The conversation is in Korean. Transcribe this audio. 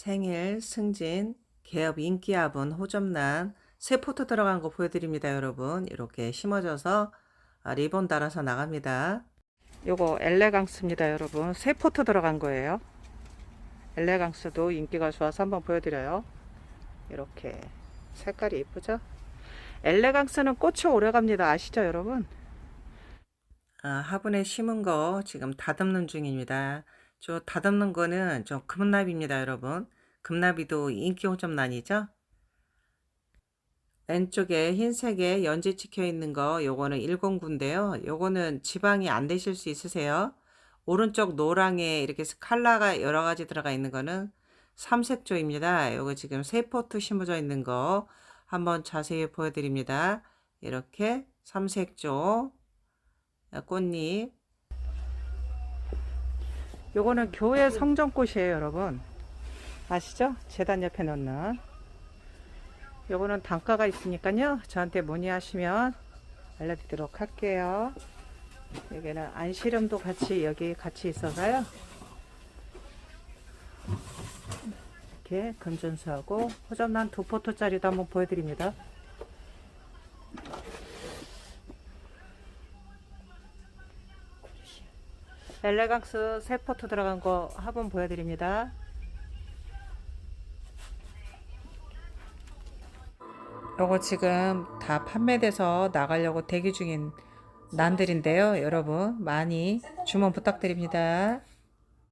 생일, 승진, 개업 인기합은 호접란 새 포트 들어간 거 보여드립니다 여러분. 이렇게 심어져서 아, 리본 달아서 나갑니다. 요거 엘레강스입니다 여러분. 새 포트 들어간 거예요. 엘레강스도 인기가 좋아서 한번 보여드려요. 이렇게 색깔이 이쁘죠? 엘레강스는 꽃이 오래갑니다. 아시죠 여러분? 아, 화분에 심은 거 지금 다듬는 중입니다 저 다듬는 거는 저 금납입니다, 여러분. 금납이도 인기 호접란이죠? 왼쪽에 흰색에 연지 찍혀 있는 거 요거는 109인데요. 요거는 지방이 안 되실 수 있으세요. 오른쪽 노랑에 이렇게 컬러가 여러 가지 들어가 있는 거는 삼색조입니다. 요거 지금 세 포트 심어져 있는 거 한번 자세히 보여드립니다. 이렇게 삼색조 꽃잎 요거는 교회 성전꽃이에요, 여러분. 아시죠? 재단 옆에 놓는. 요거는 단가가 있으니까요. 저한테 문의하시면 알려드리도록 할게요. 여기는 안시름도 같이 여기 같이 있어서요. 이렇게 금전수하고 호접란 두 포토짜리도 한번 보여드립니다. 엘레강스 세 포트 들어간 거 화분 보여드립니다. 요거 지금 다 판매돼서 나가려고 대기 중인 난들인데요. 여러분 많이 주문 부탁드립니다.